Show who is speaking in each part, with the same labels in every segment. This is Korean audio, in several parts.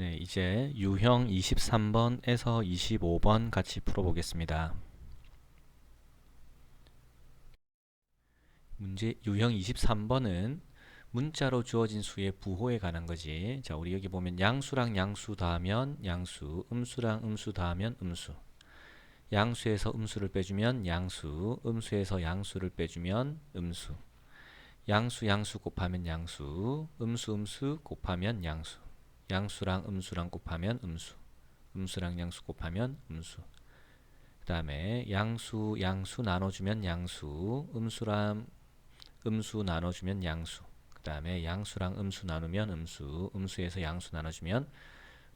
Speaker 1: 네, 이제 유형 23번에서 25번 같이 풀어보겠습니다. 문제 유형 23번은 문자로 주어진 수의 부호에 관한 거지. 자, 우리 여기 보면 양수랑 양수 더하면 양수, 음수랑 음수 더하면 음수. 양수에서 음수를 빼주면 양수, 음수에서 양수를 빼주면 음수. 양수 양수 곱하면 양수, 음수 음수 곱하면 양수. 양수랑 음수랑 곱하면 음수. 음수랑 양수 곱하면 음수. 그 다음에 양수 양수 나눠주면 양수. 음수랑 음수 나눠주면 양수. 그 다음에 양수랑 음수 나누면 음수. 음수에서 양수 나눠주면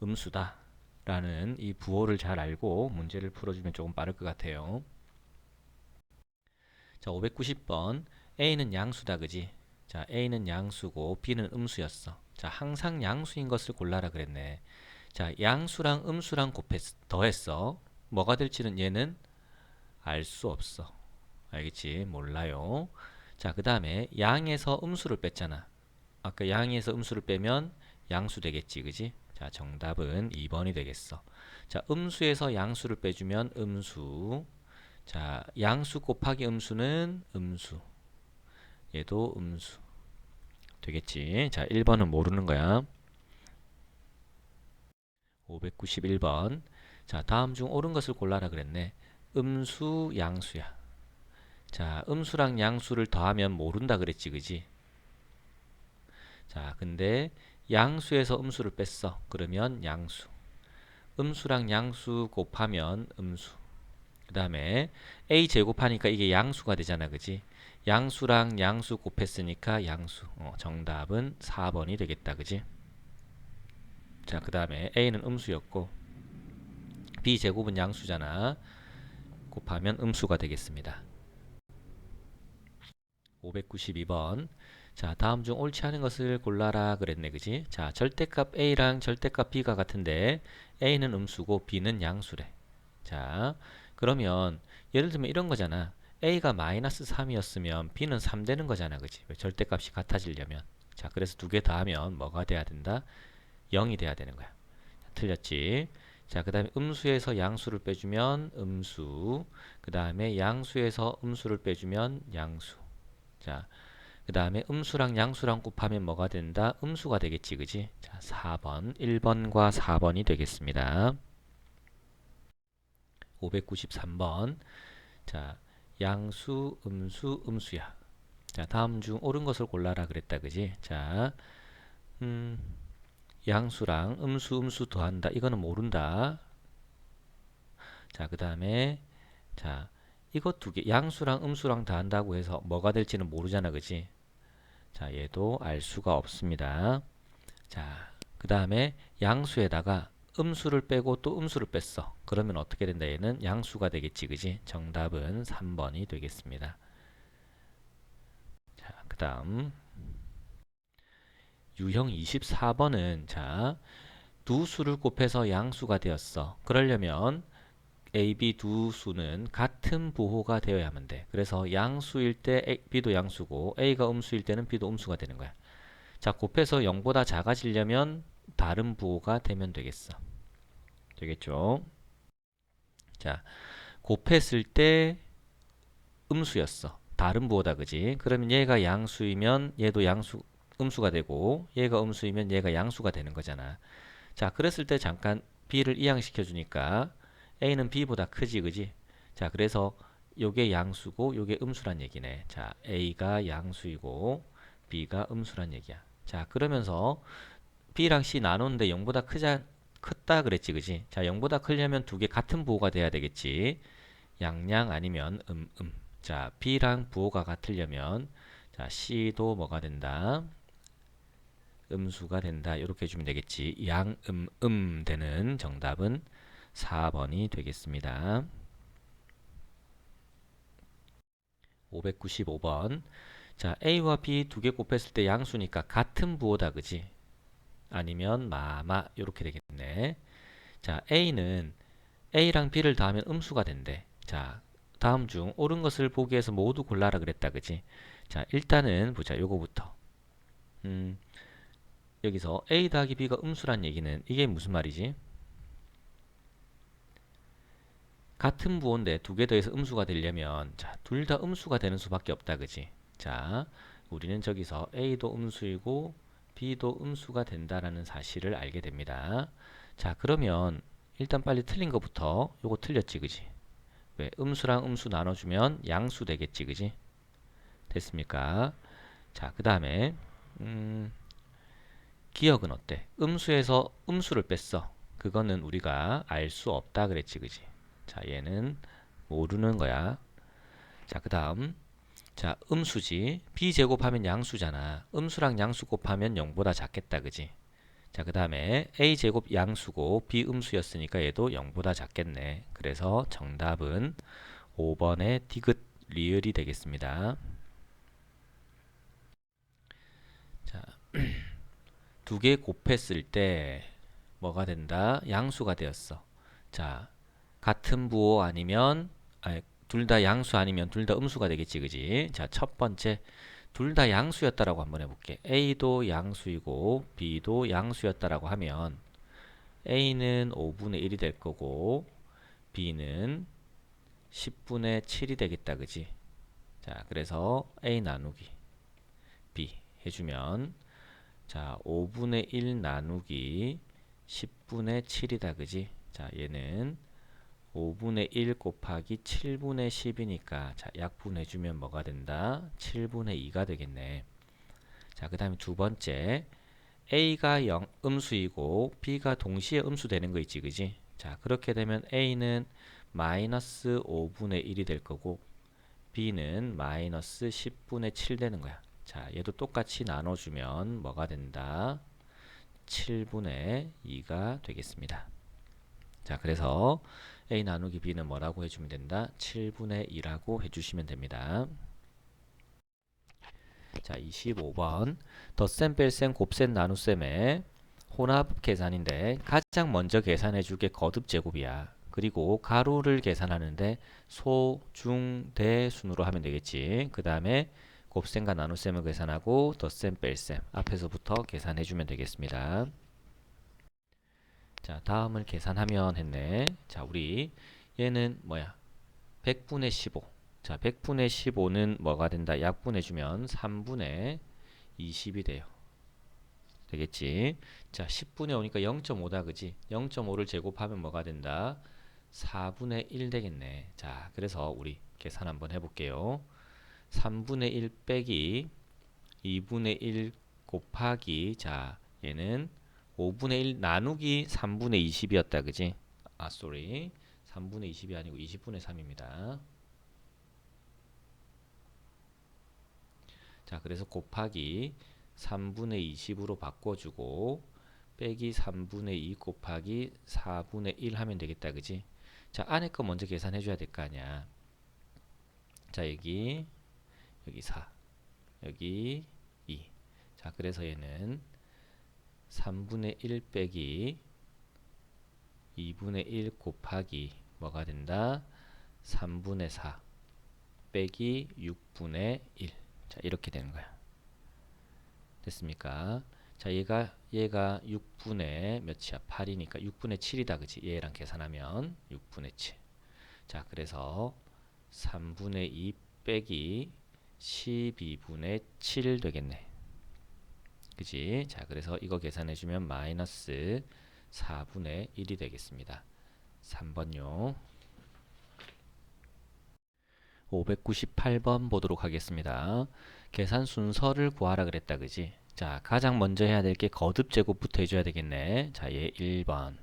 Speaker 1: 음수다. 라는 이 부호를 잘 알고 문제를 풀어주면 조금 빠를 것 같아요. 자, 590번. A는 양수다, 그지? 자, A는 양수고 B는 음수였어. 자, 항상 양수인 것을 골라라 그랬네. 자, 양수랑 음수랑 곱했, 더했어. 뭐가 될지는 얘는 알 수 없어. 알겠지? 몰라요. 자, 그 다음에 양에서 음수를 뺐잖아. 아까 양에서 음수를 빼면 양수 되겠지, 그지? 자, 정답은 2번이 되겠어. 자, 음수에서 양수를 빼주면 음수. 자, 양수 곱하기 음수는 음수. 얘도 음수. 되겠지. 자, 1번은 모르는 거야. 591번. 자, 다음 중 옳은 것을 골라라 그랬네. 음수, 양수야. 자, 음수랑 양수를 더하면 모른다 그랬지, 그지? 자, 근데 양수에서 음수를 뺐어. 그러면 양수. 음수랑 양수 곱하면 음수. 그 다음에 a 제곱하니까 이게 양수가 되잖아, 그지? 양수랑 양수 곱했으니까 양수. 어, 정답은 4번이 되겠다, 그지? 자, 그 다음에 a는 음수였고 b 제곱은 양수잖아. 곱하면 음수가 되겠습니다. 592번. 자, 다음 중 옳지 않은 것을 골라라 그랬네, 그지? 자, 절대값 a랑 절대값 b가 같은데 a는 음수고 b는 양수래. 자, 그러면 예를 들면 이런 거잖아. a가 마이너스 3이었으면 b는 3 되는 거잖아, 그지? 절대값이 같아지려면. 자, 그래서 두 개 더하면 뭐가 돼야 된다? 0이 돼야 되는 거야. 틀렸지? 자, 그 다음에 음수에서 양수를 빼주면 음수. 그 다음에 양수에서 음수를 빼주면 양수. 자, 그 다음에 음수랑 양수랑 곱하면 뭐가 된다? 음수가 되겠지, 그지? 자, 4번, 1번과 4번이 되겠습니다. 593번. 자, 양수, 음수, 음수야. 자, 다음 중 옳은 것을 골라라 그랬다, 그지? 자, 음, 양수랑 음수, 음수 더한다. 이거는 모른다. 자, 그 다음에, 자, 이것 두 개, 양수랑 음수랑 더한다고 해서 뭐가 될지는 모르잖아, 그지? 자, 얘도 알 수가 없습니다. 자, 그 다음에 양수에다가 음수를 빼고 또 음수를 뺐어. 그러면 어떻게 된다? 얘는 양수가 되겠지, 그지? 정답은 3번이 되겠습니다. 자, 그 다음 유형 24번은 자, 두 수를 곱해서 양수가 되었어. 그러려면 A, B 두 수는 같은 부호가 되어야만 돼. 그래서 양수일 때 A, B도 양수고 A가 음수일 때는 B도 음수가 되는 거야. 자, 곱해서 0보다 작아지려면 다른 부호가 되면 되겠어. 되겠죠? 자, 곱했을 때 음수였어. 다른 부호다, 그지? 그러면 얘가 양수이면 얘도 양수, 음수가 되고 얘가 음수이면 얘가 양수가 되는 거잖아. 자, 그랬을 때 잠깐 B를 이항시켜 주니까 A는 B보다 크지, 그지? 자, 그래서 요게 양수고 요게 음수란 얘기네. 자, A가 양수이고 B가 음수란 얘기야. 자, 그러면서 B랑 C 나누는데 0보다 크자, 크다 그랬지, 그지? 자, 0보다 크려면 두 개 같은 부호가 돼야 되겠지. 양양 아니면 음, 음. 자, B랑 부호가 같으려면 자, C도 뭐가 된다? 음수가 된다. 이렇게 해주면 되겠지. 양, 음, 음 되는 정답은 4번이 되겠습니다. 595번. 자, A와 B 두 개 곱했을 때 양수니까 같은 부호다, 그지? 아니면 마마 이렇게 되겠네. 자, A는 A랑 B를 더하면 음수가 된대. 자, 다음 중 옳은 것을 보기 위해서 모두 골라라 그랬다, 그지? 자, 일단은 보자. 요거부터. 음, 여기서 a 더하기 b가 음수란 얘기는 이게 무슨 말이지? 같은 부호인데 두 개 더해서 음수가 되려면 자, 둘 다 음수가 되는 수밖에 없다. 그지? 자, 우리는 저기서 a도 음수이고 b도 음수가 된다라는 사실을 알게 됩니다. 자, 그러면 일단 빨리 틀린 것부터 요거 틀렸지, 그지? 왜? 음수랑 음수 나눠주면 양수 되겠지, 그지? 됐습니까? 자, 그 다음에 음, 기억은 어때? 음수에서 음수를 뺐어. 그거는 우리가 알 수 없다 그랬지, 그지? 자, 얘는 모르는 거야. 자, 그 다음. 자, 음수지. b제곱하면 양수잖아. 음수랑 양수 곱하면 0보다 작겠다, 그지? 자, 그 다음에 a제곱 양수고 b음수였으니까 얘도 0보다 작겠네. 그래서 정답은 5번의 디귿 리을이 되겠습니다. 자, 두 개 곱했을 때 뭐가 된다? 양수가 되었어. 자, 같은 부호 아니면 둘 다 양수 아니면 둘 다 음수가 되겠지, 그지? 자, 첫 번째 둘 다 양수였다라고 한번 해볼게. A도 양수이고 B도 양수였다라고 하면 A는 5분의 1이 될 거고 B는 10분의 7이 되겠다, 그지? 자, 그래서 A 나누기 B 해주면 자, 5분의 1 나누기 10분의 7이다, 그지? 자, 얘는 5분의 1 곱하기 7분의 10이니까 자, 약분해주면 뭐가 된다? 7분의 2가 되겠네. 자, 그 다음에 두 번째 A가 0, 음수이고 B가 동시에 음수 되는 거 있지, 그지? 자, 그렇게 되면 A는 마이너스 5분의 1이 될 거고 B는 마이너스 10분의 7 되는 거야. 자, 얘도 똑같이 나눠주면 뭐가 된다? 7분의 2가 되겠습니다. 자, 그래서 a 나누기 b는 뭐라고 해주면 된다? 7분의 2라고 해주시면 됩니다. 자, 25번 덧셈, 뺄셈, 곱셈, 나눗셈의 혼합 계산인데 가장 먼저 계산해줄 게 거듭 제곱이야. 그리고 가로를 계산하는데 소, 중, 대 순으로 하면 되겠지. 그 다음에 곱셈과 나눗셈을 계산하고 덧셈, 뺄셈 앞에서부터 계산해주면 되겠습니다. 자, 다음을 계산하면 했네. 자, 우리 얘는 뭐야? 100분의 15. 자, 100분의 15는 뭐가 된다? 약분해주면 3분의 20이 돼요. 되겠지? 자, 10분의 5니까 0.5다, 그지? 0.5를 제곱하면 뭐가 된다? 4분의 1 되겠네. 자, 그래서 우리 계산 한번 해볼게요. 3분의 1 빼기 2분의 1 곱하기 자 얘는 5분의 1 나누기 3분의 20이었다 그지? 아 쏘리 3분의 20이 아니고 20분의 3입니다 자 그래서 곱하기 3분의 20으로 바꿔주고 빼기 3분의 2 곱하기 4분의 1 하면 되겠다 그지? 자 안에 거 먼저 계산해 줘야 될 거 아니야 자 여기 여기 4 여기 2 자 그래서 얘는 3분의 1 빼기 2분의 1 곱하기 뭐가 된다? 3분의 4 빼기 6분의 1 자 이렇게 되는 거야. 됐습니까? 자 얘가 얘가 6분의 몇이야? 8이니까 6분의 7이다 그치? 얘랑 계산하면 6분의 7 자 그래서 3분의 2 빼기 12분의 7 되겠네. 그지? 자, 그래서 이거 계산해 주면 마이너스 4분의 1이 되겠습니다. 3번요. 598번 보도록 하겠습니다. 계산 순서를 구하라 그랬다. 그지? 자, 가장 먼저 해야 될 게 거듭 제곱부터 해줘야 되겠네. 자, 얘 1번.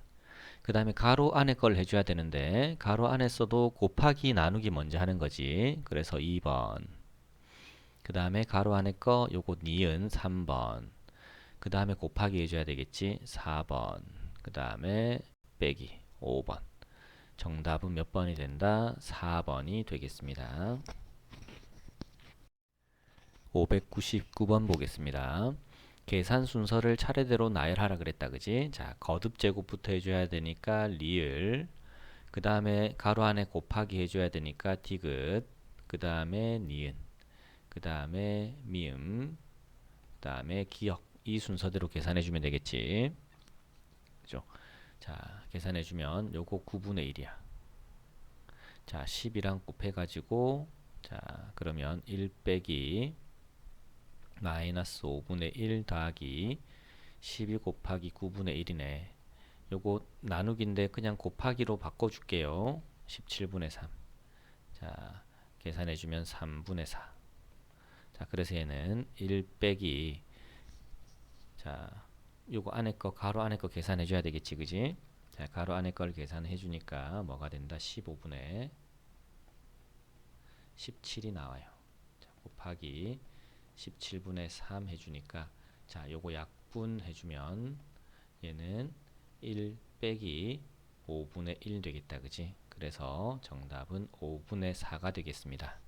Speaker 1: 그 다음에 가로 안에 걸 해줘야 되는데 가로 안에서도 곱하기 나누기 먼저 하는 거지. 그래서 2번. 그 다음에 가로 안에 거 요거 니은 3번 그 다음에 곱하기 해줘야 되겠지? 4번. 그 다음에 빼기. 5번. 정답은 몇 번이 된다? 4번이 되겠습니다. 599번 보겠습니다. 계산 순서를 차례대로 나열하라 그랬다 그지? 자 거듭 제곱부터 해줘야 되니까 리을. 그 다음에 가로 안에 곱하기 해줘야 되니까 디귿. 그 다음에 니은. 그 다음에 미음, 그 다음에 기억 이 순서대로 계산해 주면 되겠지. 그죠? 자, 계산해 주면 요거 9분의 1이야. 자, 10이랑 곱해 가지고 자, 그러면 1 빼기 마이너스 5분의 1 더하기 12 곱하기 9분의 1이네. 요거 나누기인데 그냥 곱하기로 바꿔 줄게요. 17분의 3. 자, 계산해 주면 3분의 4. 자, 그래서 얘는 1 빼기 자, 요거 안에 거 가로 안에 거 계산해 줘야 되겠지, 그지? 자, 가로 안에 걸 계산해 주니까 뭐가 된다? 15분의 17이 나와요. 자, 곱하기 17분의 3 해주니까 자, 요거 약분 해주면 얘는 1 빼기 5분의 1 되겠다. 그지? 그래서 정답은 5분의 4가 되겠습니다.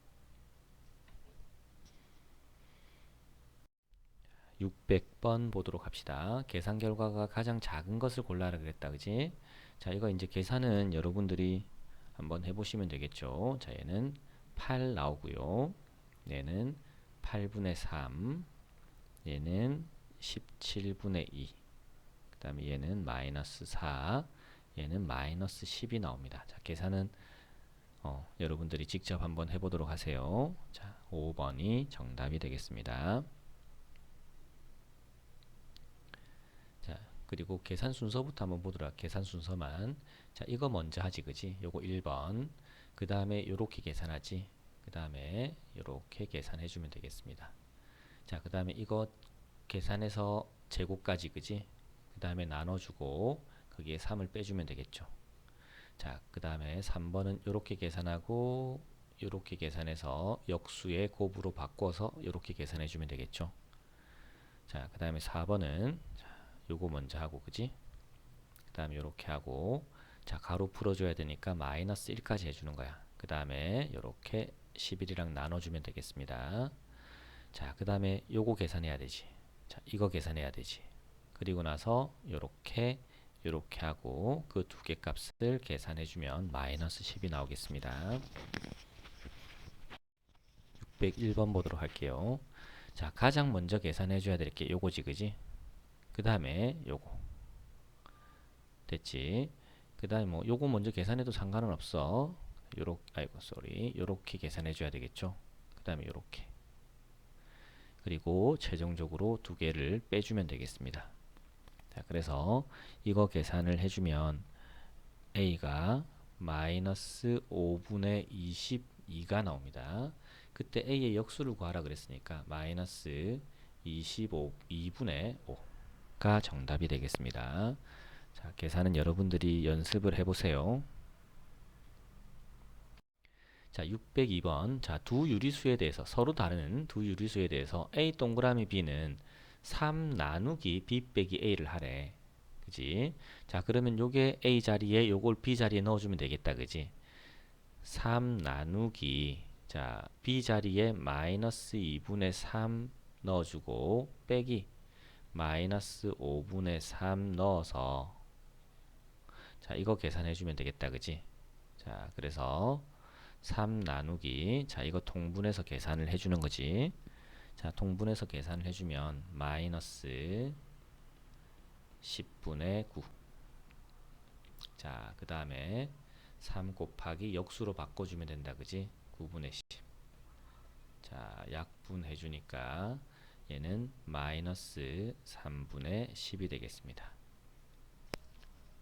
Speaker 1: 600번 보도록 합시다. 계산 결과가 가장 작은 것을 골라라 그랬다. 그지? 자, 이거 이제 계산은 여러분들이 한번 해보시면 되겠죠. 자, 얘는 8 나오고요. 얘는 8분의 3, 얘는 17분의 2, 그 다음에 얘는 마이너스 4, 얘는 마이너스 10이 나옵니다. 자, 계산은 어, 여러분들이 직접 한번 해보도록 하세요. 자, 5번이 정답이 되겠습니다. 자, 그리고 계산 순서부터 한번 보도록 계산 순서만. 자, 이거 먼저 하지, 그지? 요거 1번. 그 다음에 요렇게 계산하지. 그 다음에 요렇게 계산해 주면 되겠습니다. 자, 그 다음에 이거 계산해서 제곱까지, 그지? 그 다음에 나눠주고, 거기에 3을 빼주면 되겠죠. 자, 그 다음에 3번은 요렇게 계산하고, 요렇게 계산해서 역수의 곱으로 바꿔서 요렇게 계산해 주면 되겠죠. 자, 그 다음에 4번은 요거 먼저 하고, 그지? 그 다음에 요렇게 하고, 자, 가로 풀어줘야 되니까 마이너스 1까지 해주는 거야. 그 다음에 요렇게 11이랑 나눠주면 되겠습니다. 자, 그 다음에 요거 계산해야 되지. 자, 이거 계산해야 되지. 그리고 나서 요렇게 요렇게 하고 그 두 개 값을 계산해주면 마이너스 10이 나오겠습니다. 601번 보도록 할게요. 자, 가장 먼저 계산해줘야 될 게 요거지, 그지? 그 다음에 요거. 됐지? 그 다음에 뭐 요거 먼저 계산해도 상관은 없어. 요렇게, 아이고, 쏘리. 요렇게 계산해 줘야 되겠죠? 그 다음에 요렇게. 그리고 최종적으로 두 개를 빼주면 되겠습니다. 자, 그래서 이거 계산을 해주면 a가 마이너스 5분의 22가 나옵니다. 그때 a의 역수를 구하라 그랬으니까 마이너스 25, 2분의 5 가 정답이 되겠습니다. 자, 계산은 여러분들이 연습을 해보세요. 자, 602번. 자, 두 유리수에 대해서 서로 다른 두 유리수에 대해서 a 동그라미 b는 3 나누기 b 빼기 a를 하래. 그지? 자, 그러면 요게 a 자리에 요걸 b 자리에 넣어주면 되겠다. 그지? 3 나누기 자, b 자리에 마이너스 2분의 3 넣어주고 빼기 마이너스 5분의 3 넣어서 자, 이거 계산해 주면 되겠다. 그지? 자, 그래서 3 나누기 자, 이거 통분해서 계산을 해주는 거지. 자, 통분해서 계산을 해주면 마이너스 10분의 9. 자, 그 다음에 3 곱하기 역수로 바꿔주면 된다. 그지? 9분의 10. 자, 약분 해주니까 얘는 마이너스 3분의 10이 되겠습니다.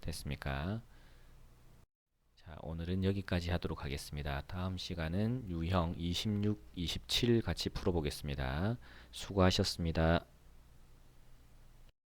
Speaker 1: 됐습니까? 자, 오늘은 여기까지 하도록 하겠습니다. 다음 시간은 유형 26, 27 같이 풀어보겠습니다. 수고하셨습니다.